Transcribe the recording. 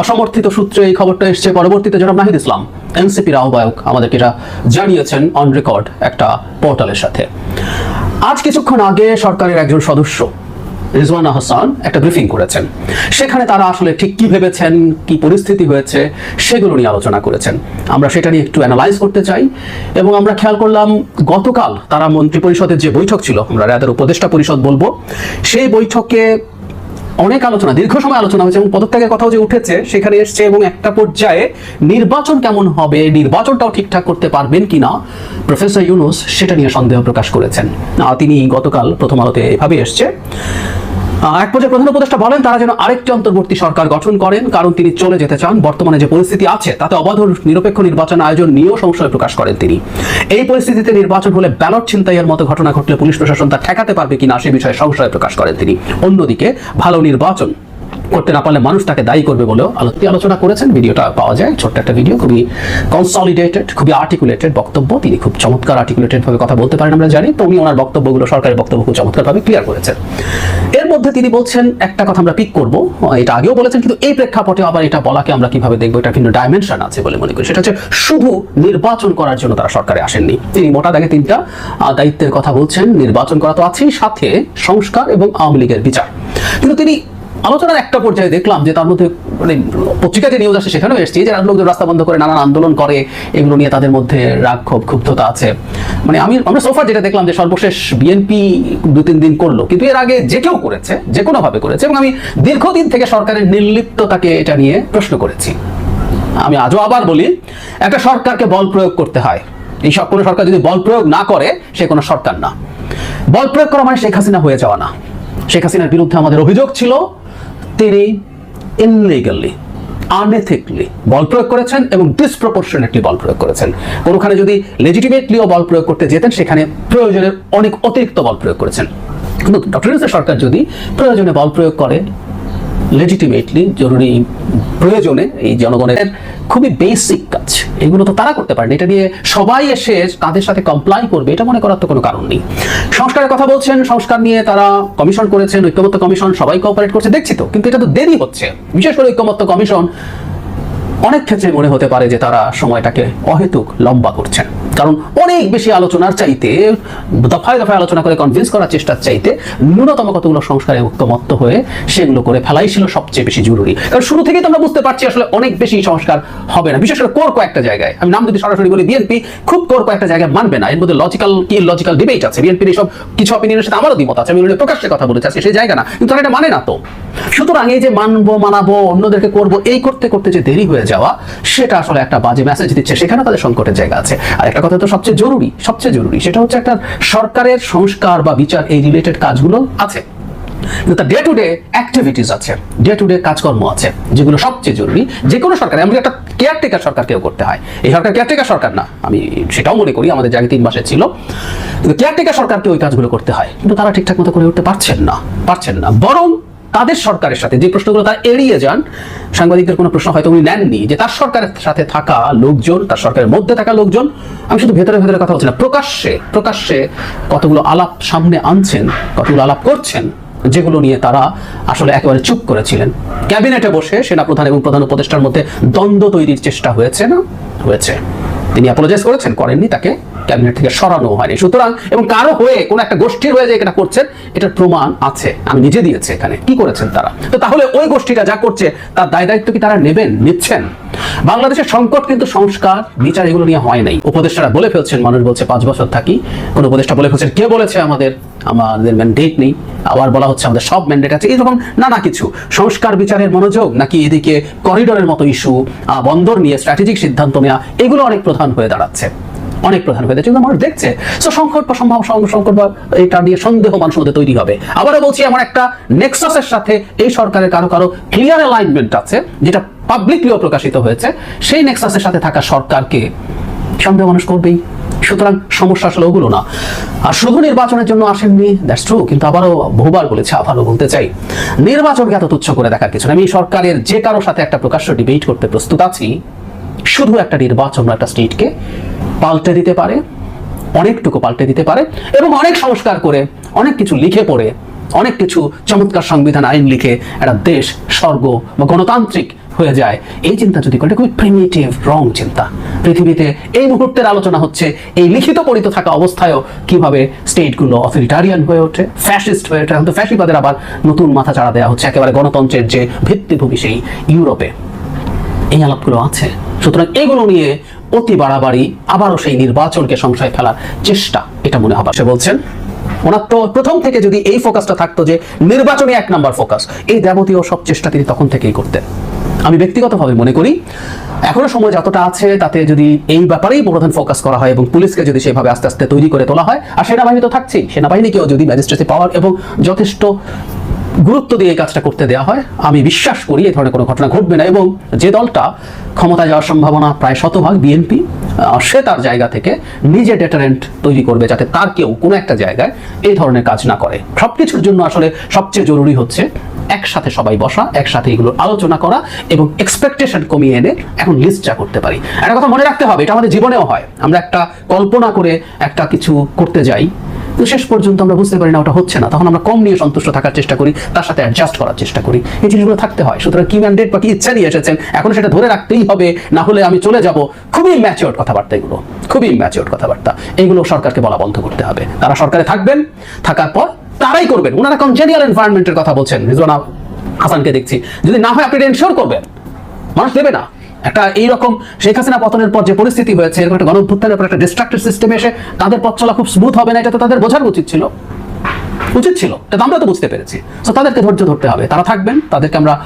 অসমর্থিত সূত্রে এই খবরটা এসছে। পরবর্তীতে জনাব নাহিদ ইসলাম, এনসিপির আহ্বায়ক, আমাদেরকে জানিয়েছেন অন রেকর্ড একটা পোর্টালের সাথে। আজ কিছুক্ষণ আগে সরকারের একজন সদস্য, রিজওয়ানা হাসান, একটা ব্রিফিং করেছেন। সেখানে তারা আসলে ঠিক কি ভেবেছেন, কি পরিস্থিতি হয়েছে, সেগুলো নিয়ে আলোচনা করেছেন। আমরা সেটা নিয়ে একটু অ্যানালাইজ করতে চাই এবং আমরা খেয়াল করলাম, গতকাল তারা মন্ত্রী পরিষদের যে বৈঠক ছিল, আমরা রাদের উপদেষ্টা পরিষদ বলব, সেই বৈঠকে অনেক আলোচনা, দীর্ঘ সময় আলোচনা হয়েছে এবং পদত্যাগের কথাও যে উঠেছে সেখানে এসছে এবং একটা পর্যায়ে নির্বাচন কেমন হবে, নির্বাচনটাও ঠিকঠাক করতে পারবেন কিনা, প্রফেসর ইউনুস সেটা নিয়ে সন্দেহ প্রকাশ করেছেন। তিনি গতকাল প্রথম আলোতে এভাবে এসছে। এক পর্যায়ে প্রধান উপদেষ্টা বলেন, তারা যেন আরেকটি অন্তর্বর্তী সরকার গঠন করেন, কারণ তিনি চলে যেতে চান, বর্তমানে যে পরিস্থিতি আছে, তাতে অবাধ নিরপেক্ষ নির্বাচন আয়োজন নিয়েও সংশয় প্রকাশ করেন তিনি। এই পরিস্থিতিতে নির্বাচন হলে ব্যালট ছিনতাইয়ের মতো ঘটনা ঘটলে পুলিশ প্রশাসন তা ঠেকাতে পারবে কিনা সে বিষয়ে সংশয় প্রকাশ করেন তিনি। অন্যদিকে, ভালো নির্বাচন করতে না পারলে মানুষ তাকে দায়ী করবে বলেও আলোচনা করেছেন। ভিডিওটা পাওয়া যায়, ছোট্ট একটা ভিডিও, খুবই কনসলিডেটেড খুবই আর্টিকুলেটেড বক্তব্য। তিনি খুব চমৎকার আর্টিকুলেটেড ভাবে কথা বলতে পারেন, আমরা জানি। তো উনি ওনার বক্তব্যগুলো সরকারের বক্তব্য খুব চমৎকার ভাবে ক্লিয়ার করেছেন। মধ্যে তিনি বলছেন, একটা কথা আমরা পিক করব। এটা আগেও বলেছেন, কিন্তু এই প্রেক্ষাপটে আবার এটা বলাকে আমরা কীভাবে দেখব এটা কিন্তু ডাইমেনশন আছে বলে মনে করি। সেটা হচ্ছে শুধু নির্বাচন করার জন্য তারা সরকারে আসেননি। তিনি মোটা দাগে তিনটা দায়িত্বের কথা বলছেন, নির্বাচন করা তো আছেই, সাথে সংস্কার এবং আওয়ামী লীগের বিচার। কিন্তু তিনি আলোচনার একটা পর্যায়ে দেখলাম যে তার মধ্যে মানে পত্রিকাতে নিউজ আসে সেখানেও এসেছি। যে লোকজন রাস্তা বন্ধ করে নানান আন্দোলন করে, এগুলো নিয়ে তাদের মধ্যে রাগ, ক্ষোভ, ক্ষুব্ধতা আছে। মানে আমি, আমরা সোফার যেটা দেখলাম যে সর্বশেষ বিএনপি দু তিন দিন করল, কিন্তু এর আগে যে কেউ করেছে, যে কোনো ভাবে করেছে, এবং আমি দীর্ঘদিন থেকে সরকারের নির্লিপ্ততাকে এটা নিয়ে প্রশ্ন করেছি। আমি আজও আবার বলি, একটা সরকারকে বল প্রয়োগ করতে হয়। এই সব কোনো সরকার যদি বল প্রয়োগ না করে, সে কোনো সরকার না। বল প্রয়োগ করা মানে শেখ হাসিনা হয়ে যাওয়া না। শেখ হাসিনার বিরুদ্ধে আমাদের অভিযোগ ছিল তিনি ইনলিগালি আনএথিকলি বল প্রয়োগ করেছেন এবং ডিসপ্রপোর্শনেটলি বল প্রয়োগ করেছেন। কোনোখানে যদি লেজিটিমেটলিও বল প্রয়োগ করতে যেতেন, সেখানে প্রয়োজনের অনেক অতিরিক্ত বল প্রয়োগ করেছেন। কিন্তু ডক্টর সরকার যদি প্রয়োজনে বল প্রয়োগ করে লেজিটিমেটলি জরুরি প্রয়োজনে এই জনগণের খুবই বেসিক কাজ। এগুলো তো তারা করতে পারেন। এটা নিয়ে সবাই এসে তাদের সাথে কমপ্লাই করবে, এটা মনে করার তো কোনো কারণ নেই। সংস্কারের কথা বলছেন, সংস্কার নিয়ে তারা কমিশন করেছেন, ঐক্যমত্য কমিশন সবাই কোঅপারেট করছে, দেখছি তো, কিন্তু এটা তো দেরি হচ্ছে। বিশেষ করে ঐক্যমত্য কমিশন অনেক ক্ষেত্রে মনে হতে পারে যে তারা সময়টাকে অহেতুক লম্বা করছেন। কারণ অনেক বেশি আলোচনার চাইতে, দফায় দফায় আলোচনা করে কনভিন্স করার চেষ্টার চাইতে ন্যূনতম কতগুলো সংস্কারে ঐক্যমত্ত হয়ে সেগুলো করে ফেলাই ছিল সবচেয়ে বেশি জরুরি। কারণ শুরু থেকেই তো আমরা বুঝতে পারছি আসলে অনেক বেশি সংস্কার হবে না। বিশেষ করে কোর কয়েকটা জায়গায়। আমি নাম যদি সরাসরি বলি বিএনপি খুব কোর কয়েকটা জায়গায় মানবে না। এর মধ্যে লজিক্যাল কি? লজিক্যাল ডিবেট আছে। বিএনপির এইসব কিছু অপিনিয়নের সাথে আমারও দ্বিমত আছে। আমি প্রকাশ্যে কথা বলেছি। সেই জায়গা না। কিন্তু তারা এটা মানে না তো। সুতরাং এই যে মানবো, মানাবো, অন্যদেরকে করব, এই করতে করতে যে দেরি হয়ে যাওয়া, সেটা আসলে একটা বাজে মেসেজ দিচ্ছে। সেখানে তাদের সংকটের জায়গা আছে। আর একটা কথা তো সবচেয়ে জরুরি সবচেয়ে জরুরি, সেটা হচ্ছে একটা সরকারের সংস্কার বা বিচার, এই রিলেটেড কাজগুলো আছে। ডে টু ডে অ্যাক্টিভিটিস আছে ডে টু ডে কাজকর্ম আছে, যেগুলো সবচেয়ে জরুরি। যে কোনো সরকার, এমনকি একটা কেয়ারটেকার সরকারকেও করতে হয়। এই সরকার কেয়ারটেকার সরকার না, আমি সেটাও মনে করি, আমাদের জায়গায় তিন মাসে ছিল। কিন্তু কেয়ারটেকার সরকারকে ওই কাজগুলো করতে হয়, কিন্তু তারা ঠিকঠাক মতো করে উঠতে পারছেন না পারছেন না। বরং তাদের সরকারের সাথে যে প্রশ্নগুলো তারা এড়িয়ে যান, সাংবাদিকদের কোনো প্রশ্ন হয়তো উনি নেননি, যে তার সরকারের সাথে থাকা লোকজন, তার সরকারের মধ্যে থাকা লোকজন, আমি শুধু ভেতরে ভেতরে কথা বলছি না, প্রকাশ্যে প্রকাশ্যে কতগুলো আলাপ সামনে আনছেন, কতগুলো আলাপ করছেন, যেগুলো নিয়ে তারা আসলে একেবারে চুপ করেছিলেন। ক্যাবিনেটে বসে সেনাপ্রধান এবং প্রধান উপদেষ্টার মধ্যে দ্বন্দ্ব তৈরির চেষ্টা হয়েছে না? হয়েছে। তিনি অ্যাপোলোজাইজ করেছেন, করেননি তাকে। ক্যাবিনেট থেকে সরানো হয়নি। সুতরাং, এবং কারও হয়ে কোনো একটা গোষ্ঠীর হয়ে যে এটা করছেন, এটার প্রমাণ আছে। আমি নিজে দিয়েছি এখানে। কি করেছেন তারা? তো তাহলে ওই গোষ্ঠীটা যা করছে, তার দায় দায়িত্ব কি তারা নেবেন, নিচ্ছেন? বাংলাদেশের সংকট কিন্তু সংস্কার, বিচার এগুলো নিয়ে হয় নাই। উপদেষ্টারা বলে ফেলছেন, মানুষ বলছে পাঁচ বছর থাকি। কোন উপদেষ্টা বলে ফেলছেন, কে বলেছে আমাদের? আমাদের ম্যান্ডেট নেই। আবার বলা হচ্ছে আমাদের সব ম্যান্ডেট আছে। এরকম নানা কিছু। সংস্কার, বিচারের মনোযোগ, নাকি এদিকে করিডোরের মতো ইস্যু বন্দর নিয়ে স্ট্র্যাটেজিক সিদ্ধান্ত নেওয়া এগুলো অনেক প্রধান হয়ে দাঁড়াচ্ছে। অনেক প্রধান হয়ে যাচ্ছে মানুষ দেখছে তো সংকট বা সম্ভাব সংকট বা এটা নিয়ে সন্দেহ মানুষের মধ্যে তৈরি হবে। আবারও বলছি আমার একটা নেক্সাসের সাথে এই সরকারের কারও কারও ক্লিয়ার অ্যালাইনমেন্ট আছে, যেটা পাবলিকলিও প্রকাশিত হয়েছে। সেই নেক্সাসের সাথে থাকা সরকারকে সন্দেহ মানুষ করবেই। সুতরাং সমস্যা আসলে ওগুলো না। আর শুধু নির্বাচনের জন্য আসেননি দ্যাটস ট্রু কিন্তু আবারও বহুবার বলেছে, আবারও বলতে চাই, নির্বাচনকে এত তুচ্ছ করে দেখার কিছু না। আমি সরকারের যে কারোর সাথে একটা প্রকাশ্য ডিবেট করতে প্রস্তুত আছি। শুধু একটা নির্বাচন একটা স্টেটকে পাল্টে দিতে পারে, অনেকটুকু পাল্টে দিতে পারে এবং অনেক সংস্কার করে, অনেক কিছু লিখে পড়ে, অনেক কিছু চমৎকার সংবিধান, আইন লিখে একটা দেশ, স্বর্গ বা গণতান্ত্রিক হয়ে যায়। এই চিন্তা যদি করে খুবই প্রিমিটিভ রং চিন্তা। পৃথিবীতে এই মুহূর্তের আলোচনা হচ্ছে, এই লিখিত পড়িত থাকা অবস্থায়ও কীভাবে স্টেটগুলো অথরিটারিয়ান হয়ে ওঠে ফ্যাসিস্ট হয়ে ওঠে, এখন তো ফ্যাসিবাদের আবার নতুন মাথা চাড়া দেওয়া হচ্ছে, একেবারে গণতন্ত্রের যে ভিত্তিভূমি সেই ইউরোপে। এই আলাপগুলো আছে। সুতরাং এগুলো নিয়ে অতি বাড়াবাড়ি আবারও সেই নির্বাচনকে সংশয় ফেলার চেষ্টা, এটা মনে হবে। সে বলছেন, ওনার তো প্রথম থেকে যদি এই ফোকাসটা থাকতো যে নির্বাচনে এক নাম্বার ফোকাস, এই যাবতীয় সব চেষ্টা তিনি তখন থেকেই করতেন। আমি ব্যক্তিগতভাবে মনে করি, এখনও সময় যতটা আছে তাতে যদি এই ব্যাপারেই প্রধান ফোকাস করা হয় এবং পুলিশকে যদি সেভাবে আস্তে আস্তে তৈরি করে তোলা হয়, আর সেনাবাহিনী তো থাকছেই, সেনাবাহিনীকেও যদি ম্যাজিস্ট্রেসি পাওয়ার এবং যথেষ্ট গুরুত্ব দিয়ে এই কাজটা করতে দেওয়া হয়। আমি বিশ্বাস করি এই ধরনের কোনো ঘটনা ঘটবে না এবং যে দলটা ক্ষমতায় যাওয়ার সম্ভাবনা প্রায় শতভাগ বিএনপি সে তার জায়গা থেকে নিজে ডেটারেন্ট তৈরি করবে যাতে তার কেউ কোনো একটা জায়গায় এই ধরনের কাজ না করে। সবকিছুর জন্য আসলে সবচেয়ে জরুরি হচ্ছে একসাথে সবাই বসা, একসাথে এগুলো আলোচনা করা এবং এক্সপেকটেশন কমিয়ে এনে এখন লিস্ট লিস্টটা করতে পারি। একটা কথা মনে রাখতে হবে, এটা আমাদের জীবনেও হয়। আমরা একটা কল্পনা করে একটা কিছু করতে যাই। তো শেষ পর্যন্ত আমরা বুঝতে পারি না, ওটা হচ্ছে না। তখন আমরা কম নিয়ে সন্তুষ্ট থাকার চেষ্টা করি, তার সাথে অ্যাডজাস্ট করার চেষ্টা করি। এই জিনিসগুলো থাকতে হয়। সুতরাং কি ম্যান্ডেট বা কি ইচ্ছা নিয়ে এসেছেন, এখন সেটা ধরে রাখতেই হবে, না হলে আমি চলে যাব খুবই ম্যাচিওর কথাবার্তা এগুলো খুবই ম্যাচিওর কথাবার্তা। এইগুলো সরকারকে বলা বন্ধ করতে হবে। তারা সরকারে থাকবেন, থাকার পর তারাই করবেন। ওনারা কনজেনিয়াল এনভায়রনমেন্টের কথা বলছেন, রিজওয়ানা হাসানকে দেখছি। যদি না হয় আপনি এনশোর করবেন। মানুষ দেবে না। একটা এইরকম শেখ হাসিনা পতনের পর যে পরিস্থিতি হয়েছে, এরকম একটা গণভ্যুত্থানের পর একটা ডিস্ট্রাক্টেড সিস্টেমে এসে তাদের পথ চলা খুব স্মুথ হবে না, এটা তো তাদের বোঝার উচিত ছিল। উচিত ছিল। এটা আমরা তো বুঝতে পেরেছি। তো তাদেরকে ধৈর্য ধরতে হবে। তারা থাকবেন, তাদেরকে আমরা